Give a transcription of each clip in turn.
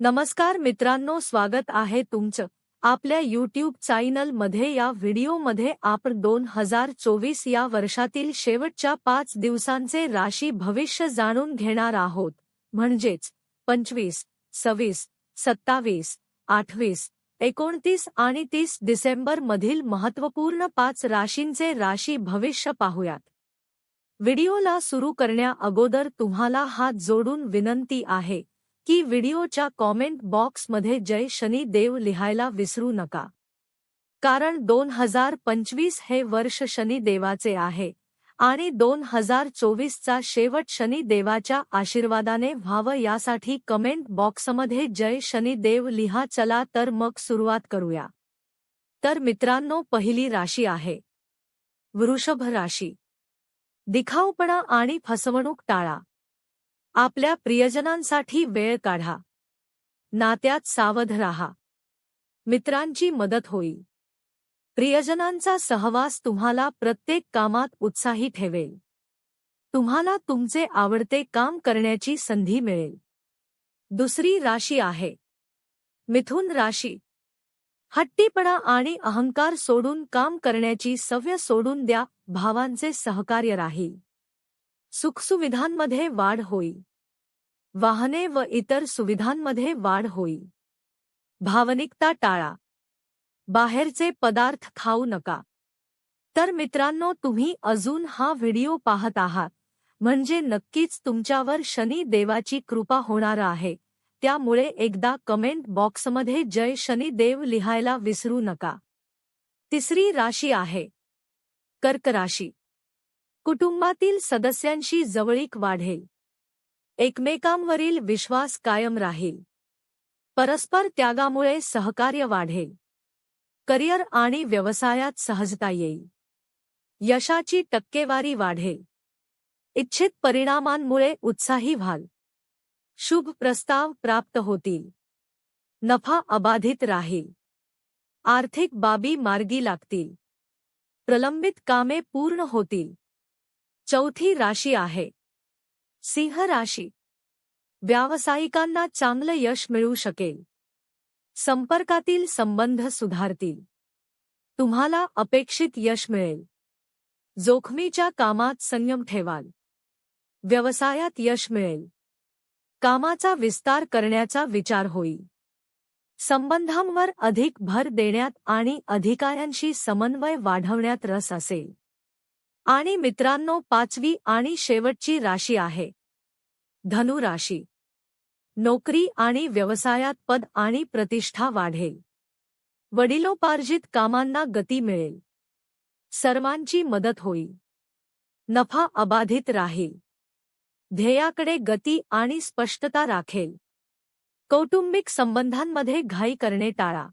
नमस्कार मित्रांनो स्वागत आहे तुमचं आपल्या यूट्यूब चॅनलमध्ये या व्हिडिओमध्ये आपण दोन हजार चोवीस या वर्षातील शेवटच्या पाच दिवसांचे राशी भविष्य जाणून घेणार आहोत. म्हणजेच पंचवीस सव्वीस सत्तावीस आठवीस एकोणतीस आणि तीस डिसेंबर मधील महत्त्वपूर्ण पाच राशींचे राशी भविष्य पाहूयात. व्हिडिओला सुरू करण्या अगोदर तुम्हाला हात जोडून विनंती आहे की व्हिडिओच्या कॉमेंट बॉक्समध्ये जय शनी देव लिहायला विसरू नका. कारण दोन हजार पंचवीस हे वर्ष शनिदेवाचे आहे आणि दोन हजार चोवीसचा शेवट शनिदेवाच्या आशीर्वादाने व्हावं यासाठी कमेंट बॉक्समध्ये जय शनिदेव लिहा चला तर मग सुरुवात करूया. तर मित्रांनो पहिली राशी आहे. वृषभ राशी. दिखाऊपणा आणि फसवणूक टाळा. आपल्या प्रियजनांसाठी वेळ काढा. नात्यात सावध राहा. मित्रांची मदत होईल. प्रियजनांचा सहवास तुम्हाला प्रत्येक कामात उत्साही ठेवेल. तुम्हाला तुमचे आवडते काम करण्याची संधी मिळेल. दुसरी राशी आहे. मिथुन राशी. हट्टीपणा आणि अहंकार सोडून काम करण्याची सव्य सोडून द्या भावांचे सहकार्य राहील. सुखसुविधांमध्ये वाढ होईल. वाहने व इतर सुविधांमध्ये वाढ होईल. भावनिकता टाळा. बाहेरचे पदार्थ खाऊ नका. तर मित्रांनो तुम्ही अजून हा व्हिडिओ पाहत आहात. म्हणजे नक्कीच तुमच्यावर शनी देवाची कृपा होणार आहे. त्यामुळे एकदा कमेंट बॉक्समध्ये जय शनी देव लिहायला विसरू नका. तिसरी राशी आहे. कर्क राशी. कुटुंबातील सदस्यांशी जवळीक वाढेल. एकमेकांवरील विश्वास कायम राहील. परस्पर त्यागामुळे सहकार्य वाढेल. करिअर आणि व्यवसायात सहजता येईल. यशाची टक्केवारी वाढेल. इच्छित परिणामांमुळे उत्साही व्हाल. शुभ प्रस्ताव प्राप्त होतील. नफा अबाधित राहील. आर्थिक बाबी मार्गी लागतील. प्रलंबित कामे पूर्ण होतील. चौथी राशी आहे. सिंह राशी. व्यावसायिकांना चांगलं यश मिळू शकेल. संपर्कातील संबंध सुधारतील. तुम्हाला अपेक्षित यश मिळेल. जोखमीच्या कामात संयम ठेवाल. व्यवसायात यश मिळेल. कामाचा विस्तार करण्याचा विचार होईल. संबंधांवर अधिक भर देण्यात आणि अधिकाऱ्यांशी समन्वय वाढवण्यात रस असेल. आणि मित्रांनो पाचवी आणि शेवटची राशी आहे. धनु राशी. नोकरी आणि व्यवसायात पद आणि प्रतिष्ठा वाढेल. वडिलोपार्जित कामांना गती मिळेल. सर्वांची मदत होईल. नफा अबाधित राहील. ध्येयाकडे गती आणि स्पष्टता राखेल. कौटुंबिक संबंधांमध्ये घाई करणे टाळा.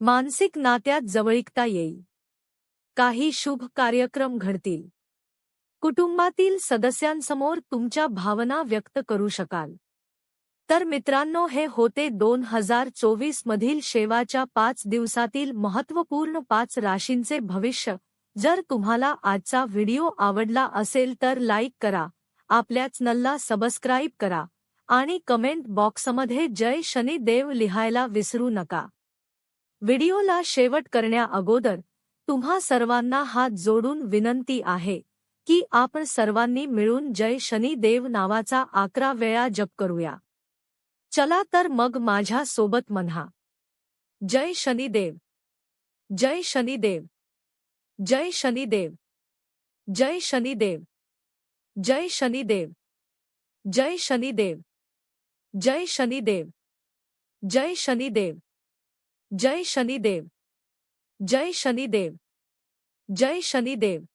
मानसिक नात्यात जवळिकता येईल. काही शुभ कार्यक्रम घडतील. कुटुंबातील सदस्यांसमोर तुमच्या भावना व्यक्त करू शकाल. तर मित्रांनो हे होते दोन हजार चोवीस मधील शेवाच्या पाच दिवसातील महत्त्वपूर्ण पाच राशींचे भविष्य. जर तुम्हाला आजचा व्हिडिओ आवडला असेल तर लाईक करा आपल्या चॅनलला सबस्क्राईब करा आणि कमेंट बॉक्समध्ये जय शनी देव लिहायला विसरू नका. व्हिडिओला शेवट करण्या अगोदर तुम्हा सर्वांना हात जोडून विनंती आहे की आपण सर्वांनी मिळून जय शनी देव नावाचा अकरा वेळा जप करूया चला तर मग माझ्या सोबत म्हणा जय शनिदेव जय शनिदेव जय शनिदेव जय शनिदेव जय शनिदेव जय शनिदेव जय शनिदेव जय शनिदेव जय शनिदेव जय शनिदेव जय शनिदेव.